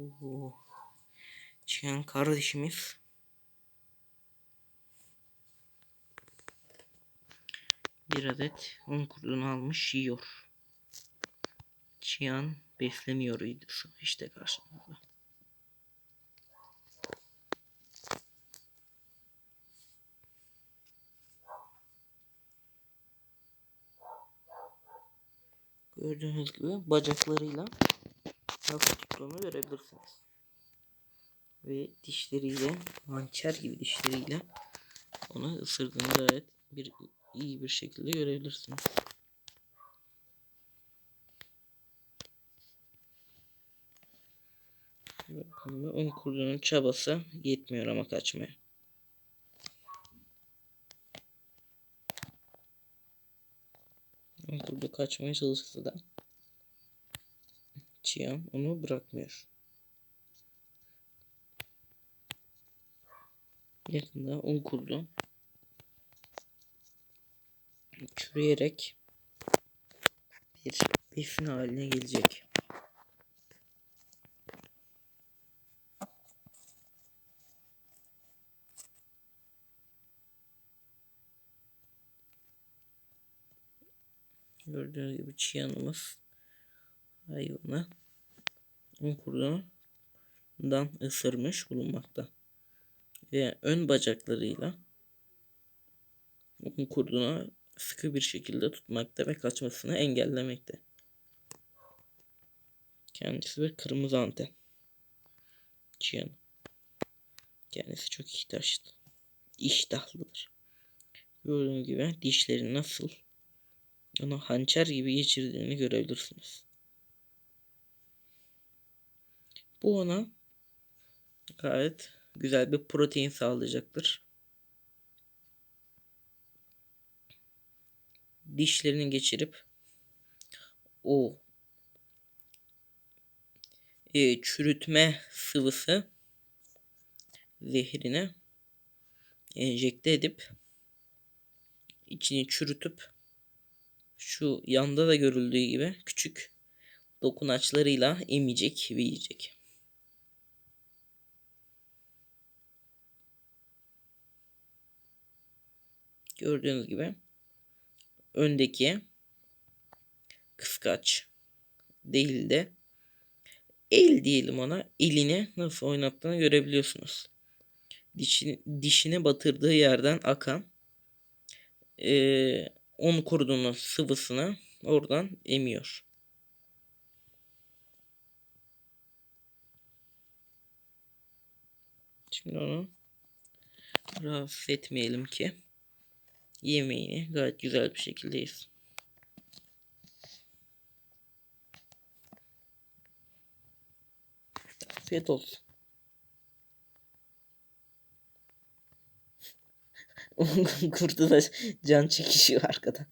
Oo. Cihan kardeşimiz bir adet un kurdunu almış yiyor. Cihan besleniyor videosu işte karşınızda. Gördüğünüz gibi bacaklarıyla nasıl tuttuğunu görebilirsiniz. Ve dişleriyle, hançer gibi dişleriyle onu ısırdığını gayet bir iyi bir şekilde görebilirsiniz. Bakın un kurdunun çabası yetmiyor ama kaçmaya. Un kurdu kaçmaya çalışsa da Çiyan onu bırakmıyor. Yakında un kurdu çürüyerek bir besin haline gelecek. Gördüğünüz gibi çiyanımız hayvanı un kurdundan ısırmış bulunmakta. Ve ön bacaklarıyla un kurduna sıkı bir şekilde tutmakta ve kaçmasını engellemekte. Kendisi bir kırmızı anten. Çiyan. Kendisi çok ihtaçlı. İştahlıdır. Gördüğünüz gibi dişleri nasıl onu hançer gibi geçirdiğini görebilirsiniz. Bu ona gayet güzel bir protein sağlayacaktır. Dişlerini geçirip o e, çürütme sıvısı zehrini enjekte edip içini çürütüp şu yanda da görüldüğü gibi küçük dokunaçlarıyla emecek ve yiyecek. Gördüğünüz gibi öndeki kıskaç değil de el diyelim ona elini nasıl oynattığını görebiliyorsunuz. Dişini, dişine batırdığı yerden akan e, un kurduğunun sıvısını oradan emiyor. Şimdi onu rahatsız etmeyelim ki yemeğini gayet güzel bir şekilde yesin. Afiyet olsun. Kurdu da can çekişiyor arkadan.